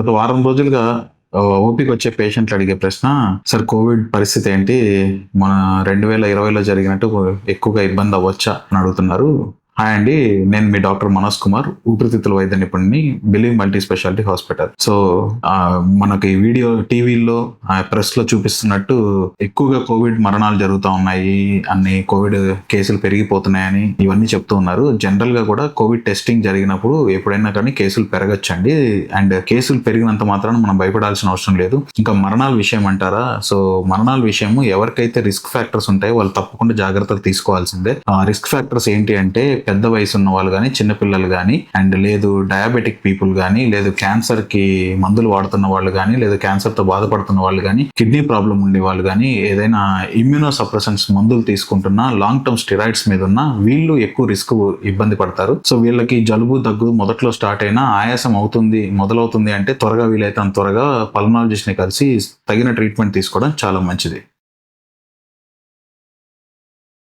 గత వారం రోజులుగా ఓపీకి వచ్చే పేషెంట్లు అడిగే ప్రశ్న సార్ కోవిడ్ పరిస్థితి ఏంటి? మన రెండు వేల ఇరవైలో జరిగినట్టు ఎక్కువగా ఇబ్బంది అవ్వచ్చా? అని అడుగుతున్నారు. హాయ్ అండి నేను మీ డాక్టర్ మనోజ్ కుమార్ ఊపిరితిత్తుల వైద్య నిపుణుని believe multi speciality hospital. So మనకి వీడియో టీవీలో ప్రెస్లో చూపిస్తున్నట్టు ఎక్కువగా కోవిడ్ మరణాలు జరుగుతూ ఉన్నాయి అన్ని కోవిడ్ కేసులు పెరిగిపోతున్నాయని ఇవన్నీ చెప్తూ ఉన్నారు. జనరల్గా కూడా కోవిడ్ టెస్టింగ్ జరిగినప్పుడు ఎప్పుడైనా కానీ కేసులు పెరగచ్చండి. అండ్ కేసులు పెరిగినంత మాత్రాన మనం భయపడాల్సిన అవసరం లేదు. ఇంకా మరణాల విషయం అంటారా? సో మరణాల విషయము ఎవరికైతే రిస్క్ ఫ్యాక్టర్స్ ఉంటాయో వాళ్ళు తప్పకుండా జాగ్రత్తలు తీసుకోవాల్సిందే. ఆ రిస్క్ ఫ్యాక్టర్స్ ఏంటి అంటే పెద్ద వయసు ఉన్న వాళ్ళు కానీ చిన్నపిల్లలు కానీ అండ్ లేదు డయాబెటిక్ పీపుల్ కానీ లేదు క్యాన్సర్కి మందులు వాడుతున్న వాళ్ళు కానీ లేదు క్యాన్సర్తో బాధపడుతున్న వాళ్ళు కానీ కిడ్నీ ప్రాబ్లం ఉండే వాళ్ళు కానీ ఏదైనా ఇమ్యూనో సప్రెసెంట్స్ మందులు తీసుకుంటున్న లాంగ్ టర్మ్ స్టిరాయిడ్స్ మీద ఉన్న వీళ్ళు ఎక్కువ రిస్క్ ఇబ్బంది పడతారు. సో వీళ్ళకి జలుబు దగ్గు మొదట్లో స్టార్ట్ అయినా ఆయాసం అవుతుంది మొదలవుతుంది అంటే త్వరగా వీలైతే అంత త్వరగా పల్మనాలజిస్ట్ని కలిసి తగిన ట్రీట్మెంట్ తీసుకోవడం చాలా మంచిది.